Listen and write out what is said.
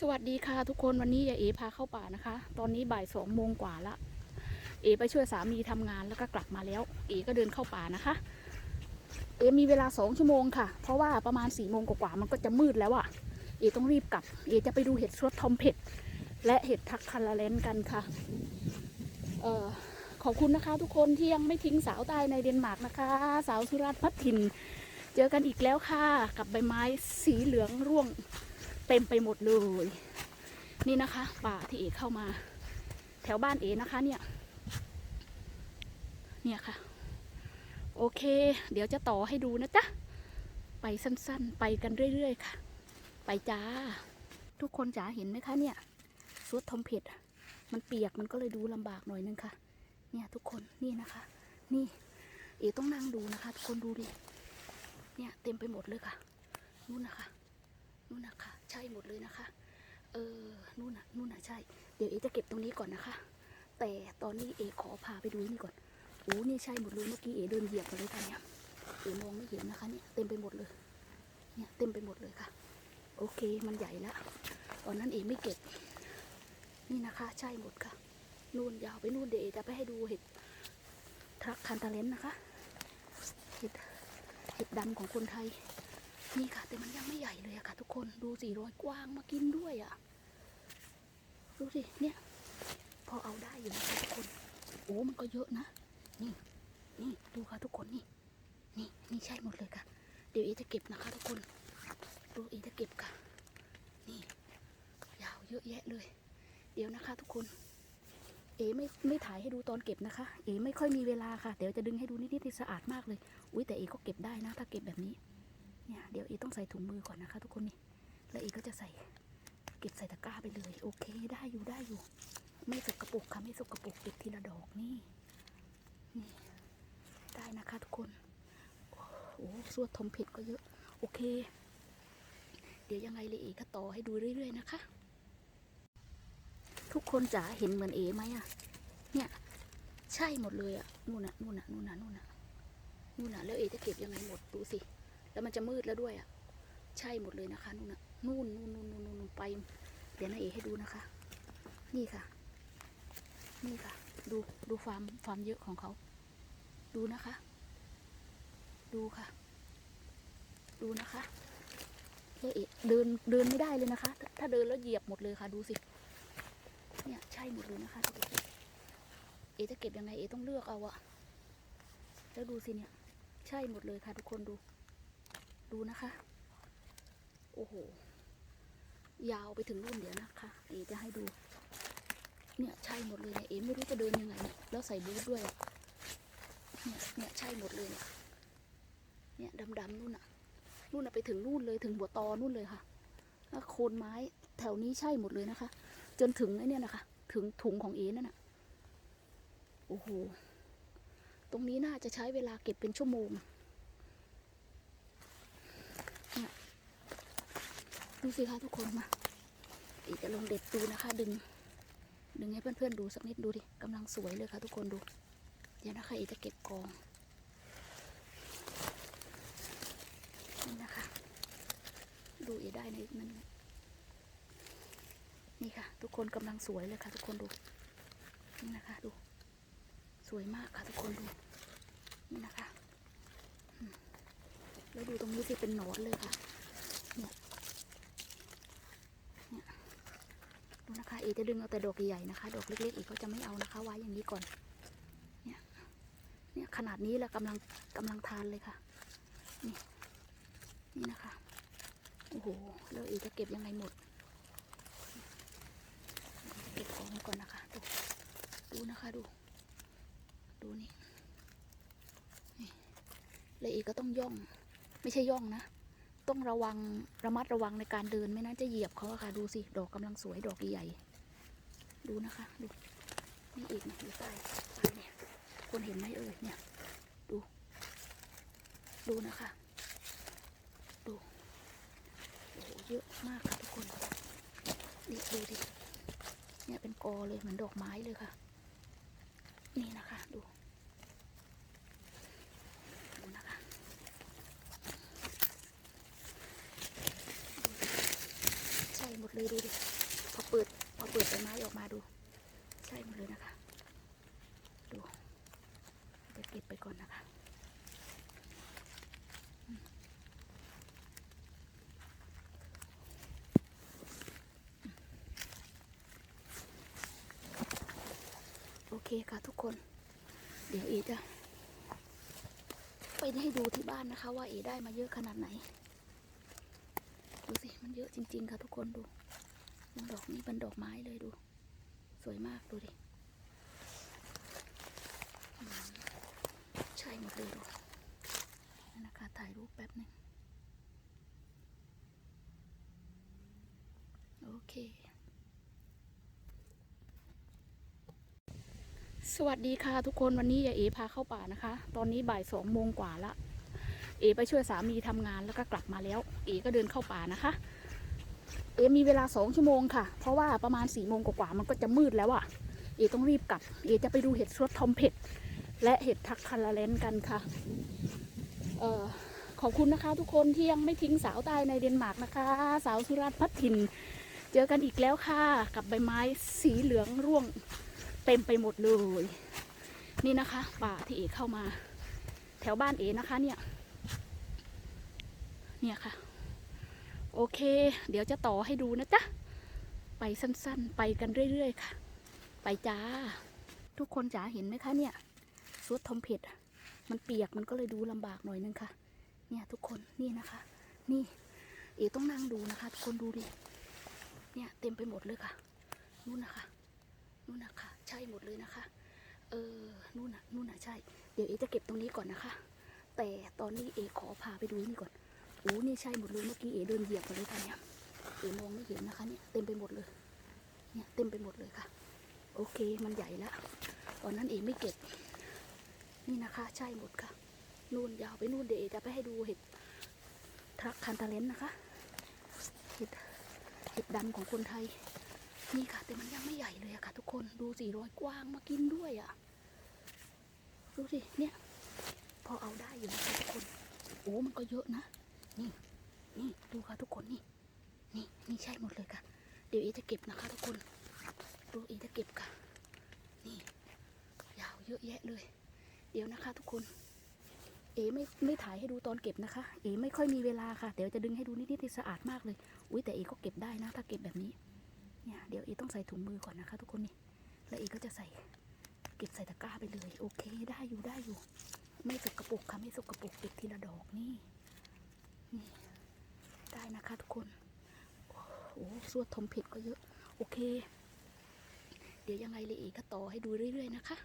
สวัสดีค่ะทุกคนวันนี้ยายเอพาเข้าป่านะคะ ตอนนี้บ่ายสองโมงกว่าละ เอไปช่วยสามีทำงานแล้วก็กลับมาแล้ว เอก็เดินเข้าป่านะคะ เอมีเวลาสองชั่วโมงค่ะ เพราะว่าประมาณสี่โมงกว่ามันก็จะมืดแล้วอะเอต้องรีบกลับ เอจะไปดูเห็ดสวดทอมเผ็ดและเห็ดทักคาราเลนกันค่ะ เอ่อขอบคุณนะคะ ทุกคนที่ยังไม่ทิ้งสาวใต้ในเดนมาร์กนะคะ สาวสุราษฎร์พัฒถิ่น เจอกันอีกแล้วค่ะ กับใบไม้สีเหลืองร่วง เต็มไปหมดเลย นี่นะคะ ป่าที่เอเข้ามา แถวบ้านเอนะคะเนี่ย เนี่ยค่ะ โอเค เดี๋ยวจะต่อให้ดูนะจ๊ะ ไปสั้นๆ ไปกันเรื่อยๆค่ะ ไปจ้า ทุกคนจ๋าเห็นไหมคะเนี่ยซุดทอมเผ็ดมันเปียกมันก็เลยดูลำบากหน่อยนึงค่ะ เนี่ยทุกคนนี่นะคะ นี่ เอต้องนั่งดูนะคะ ทุกคนดูดิเนี่ยเต็มไปหมดเลยค่ะนู่นนะคะนู่นนะคะ ใช่หมดเลยนะคะ เออนู่นน่ะนู่นน่ะใช่ เดี๋ยวเอจะเก็บตรงนี้ก่อนนะคะ แต่ตอนนี้เอขอพาไปดูนี่ก่อนโอ้นี่ใช่หมดเลยเมื่อกี้เอเดินเหยียบมาเลยค่ะเนี่ยเอมองไม่เห็นนะคะเนี่ยเต็มไปหมดเลย เนี่ยเต็มไปหมดเลยค่ะ โอเคมันใหญ่ละตอนนั้นเอไม่เก็บ นี่นะคะใช่หมดค่ะ นู่นยาวไปนู่นเดี๋ยวเอจะไปให้ดูเห็ดทรักคันตาเลนนะคะ เห็ดเห็ดดำของคนไทย นี่ค่ะ แต่มันยังไม่ใหญ่เลยอะค่ะ ทุกคนดูสิรอยกว้างมากินด้วยอะดูสิเนี่ยพอเอาได้อยู่นะคะทุกคนโอ้มันก็เยอะนะ นี่นี่ดูค่ะทุกคนนี่ นี่นี่ใช่หมดเลยค่ะ เดี๋ยวเอจะเก็บนะคะทุกคนดูเอจะเก็บค่ะ นี่ ยาวเยอะแยะเลย เดี๋ยวนะคะ ทุกคนเอไม่ไม่ถ่ายให้ดูตอนเก็บนะคะ เอไม่ค่อยมีเวลาค่ะ เดี๋ยวจะดึงให้ดูนิดๆที่สะอาดมากเลย อุ้ยแต่เอก็เก็บได้นะ ถ้าเก็บแบบนี้ เนี่ยเดี๋ยวเอต้องใส่ถุงมือก่อนนะคะ ทุกคนนี่แล้วเอก็จะใส่เก็บใส่ตะกร้าไปเลย โอเคได้อยู่ได้อยู่ ไม่สกปรกค่ะไม่สกปรกเก็บทีละดอกนี่นี่ได้นะคะทุกคนโอ้สวดทมผ็ดก็เยอะ โอเค เดี๋ยวยังไงเลยเอก็ต่อให้ดูเรื่อย ๆ นะคะ ทุกคนจ๋าเห็นเหมือนเอไหมอะเนี่ยใช่หมดเลยอะนู่นน่ะนู่นน่ะนู่นน่ะนู่นน่ะนู่นน่ะแล้วเอจะเก็บยังไงหมดดูสิ แล้วมันจะมืดแล้วด้วยอะ ใช่หมดเลยนะคะนู่นน่ะนู่นนู่นนู่นนู่นนู่นไป เดี๋ยวนาเอให้ดูนะคะ นี่ค่ะ นี่ค่ะ ดูดูความความเยอะของเขา ดูนะคะ ดูค่ะ ดูนะคะแล้วเอเดินเดินไม่ได้เลยนะคะ ถ้าเดินแล้วเหยียบหมดเลยค่ะ ดูสิ เนี่ยใช่หมดเลยนะคะเอจะเก็บยังไงเอต้องเลือกเอาอะแล้วดูสิเนี่ย ใช่หมดเลยค่ะทุกคนดู ดูนะคะ โอ้โห ยาวไปถึงรุ่นเดี๋ยวนะคะ เอจะให้ดู เนี่ยใช่หมดเลยเนี่ย เอไม่รู้จะเดินยังไงเนี่ย แล้วใส่บูทด้วย เนี่ย เนี่ยใช่หมดเลยเนี่ย เนี่ยดำๆนู่นน่ะนู่นน่ะไปถึงนู่นเลยถึงหัวตอนู่นเลยค่ะแล้วโคนไม้แถวนี้ใช่หมดเลยนะคะ จนถึงไอ้นี่นะคะ ถึงถุงของเอนั่นน่ะโอ้โห ตรงนี้น่าจะใช้เวลาเก็บเป็นชั่วโมง ดูสิคะทุกคนมาอีกจะลงเด็ดดูนะคะ ดึง ดึงให้เพื่อนๆดูสักนิดดูดิกำลังสวยเลยค่ะ ทุกคนดู เดี๋ยวนะคะอีกจะเก็บกองนี่นะคะ ดูอีกได้ในนั้นนี่ค่ะ ทุกคนกำลังสวยเลยค่ะ ทุกคนดูนี่นะคะดู สวยมากค่ะ ทุกคนดูนี่นะคะแล้วดูตรงนี้สิเป็นหนอนเลยค่ะ ดูนะคะเอจะดึงเอาแต่ดอกใหญ่ๆนะคะ ดอกเล็กๆอีกก็จะไม่เอานะคะ ไว้อย่างนี้ก่อน เนี่ย เนี่ยขนาดนี้แล้วกำลังกำลังทานเลยค่ะ นี่ นี่นะคะ โอ้โห แล้วเอจะเก็บยังไงหมด เก็บของไว้ก่อนนะคะ ดู ดูนะคะดู ดูนี่ นี่ แล้วเอก็ต้องย่อง ไม่ใช่ย่องนะ ต้องระวังระมัดระวังในการเดินไม่นั้นจะเหยียบเขาอะค่ะดูสิดอกกำลังสวยดอกใหญ่ดูนะคะดูนี่อีกเนี่ยอยู่ใต้ใต้เนี่ยคนเห็นไหมเอ่ยเนี่ย ดู ดูนะคะ ดูโอ้โหเยอะมากค่ะทุกคนนี่ดูดิเนี่ยเป็นกอเลยเหมือนดอกไม้เลยค่ะ นี่นะคะ ดู เดูดิพอเปิดพอเปิดใบไม้ออกมาดูใช่หมดเลยนะคะ ดูเปเก็บไปก่อนนะคะโอเคค่ะทุกคน เดี๋ยวเอจะไปให้ดูที่บ้านนะคะ ว่าเอได้มาเยอะขนาดไหน ดูสิ มันเยอะจริง ๆ ค่ะทุกคนดู ดอกนี้เป็นดอกไม้เลยดู สวยมากดูดิ ใช่หมดเลยดูนี่นะคะถ่ายรูปแป๊บหนึ่งโอเค สวัสดีค่ะทุกคนวันนี้ยายเอพาเข้าป่านะคะ ตอนนี้บ่ายสองโมงกว่าละ เอไปช่วยสามีทำงานแล้วก็กลับมาแล้ว เอก็เดินเข้าป่านะคะ เอมีเวลาสองชั่วโมงค่ะ เพราะว่าประมาณสี่โมงกว่ามันก็จะมืดแล้วอะ่ะ เอต้องรีบกลับ เอจะไปดูเห็ดสวดทอมเผ็ด และเห็ดทักคาราเลนกันค่ะ เอ่อขอบคุณนะคะ ทุกคนที่ยังไม่ทิ้งสาวใต้ในเดนมาร์กนะคะ สาวสุราษฎร์พัฒถิ่นเจอกันอีกแล้วค่ะ กับใบไม้สีเหลืองร่วงเต็มไปหมดเลย นี่นะคะ ป่าที่เอเข้ามา แถวบ้านเอนะคะเนี่ย เนี่ยค่ะ โอเค เดี๋ยวจะต่อให้ดูนะจ๊ะ ไปสั้นๆ ไปกันเรื่อยๆค่ะ ไปจ้า ทุกคนจ๋าเห็นไหมคะเนี่ยซดทอมเผ็ดมันเปียกมันก็เลยดูลำบากหน่อยนึงค่ะ เนี่ยทุกคนนี่นะคะ นี่ เอ๋ต้องนั่งดูนะคะ ทุกคนดูดิเนี่ยเต็มไปหมดเลยค่ะนู่นนะคะนู่นนะคะใช่หมดเลยนะคะ เออนู่นน่ะนู่นน่ะใช่ เดี๋ยวเอ๋จะเก็บตรงนี้ก่อนนะคะ แต่ตอนนี้เอ๋ขอพาไปดูนี่ก่อน อ้นี่ใช่หมดเลยเมื่อกี้เอเดินเหยียบไปเลยค่ะเนี่ยเอมองไม่เห็นนะคะเนี่ยเต็มไปหมดเลย เนี่ยเต็มไปหมดเลยค่ะ โอเคมันใหญ่ล้วตอนนั้นเอไม่เก็บ นี่นะคะใช่หมดค่ะ นู่นยาวไปนู่นเดี๋ยวเอจะไปให้ดูเห็ดทรักคันตาเลนนะคะ เห็ดเห็ดดำของคนไทย นี่ค่ะ แต่มันยังไม่ใหญ่เลยอะค่ะ ทุกคนดูสี่ร้อยกว้างมากินด้วยอะดูสิเนี่ย พอเอาได้อยู่นะคะทุกคนโอ้มันก็เยอะนะ นี่ นี่ดูค่ะทุกคนนี่ นี่นี่ใช่หมดเลยค่ะ เดี๋ยวเอจะเก็บนะคะทุกคน ดูเอจะเก็บค่ะ นี่ ยาวเยอะแยะเลย เดี๋ยวนะคะ ทุกคน เอไม่ไม่ถ่ายให้ดูตอนเก็บนะคะ เอไม่ค่อยมีเวลาค่ะ เดี๋ยวจะดึงให้ดูนิดๆที่สะอาดมากเลย อุ้ยแต่เอก็เก็บได้นะ ถ้าเก็บแบบนี้ เนี่ยเดี๋ยวเอต้องใส่ถุงมือก่อนนะคะ ทุกคนนี่ แล้วเอก็จะใส่เก็บใส่ตะกร้าไปเลย โอเคได้อยู่ได้อยู่ ไม่สกปรกค่ะไม่สกปรกเก็บทีละดอกนี่ ได้นะคะทุกคน โอ้โหสวดทมเผ็ดก็เยอะ โอเค เดี๋ยวยังไงเลยเอก็ต่อให้ดูเรื่อย ๆ นะคะ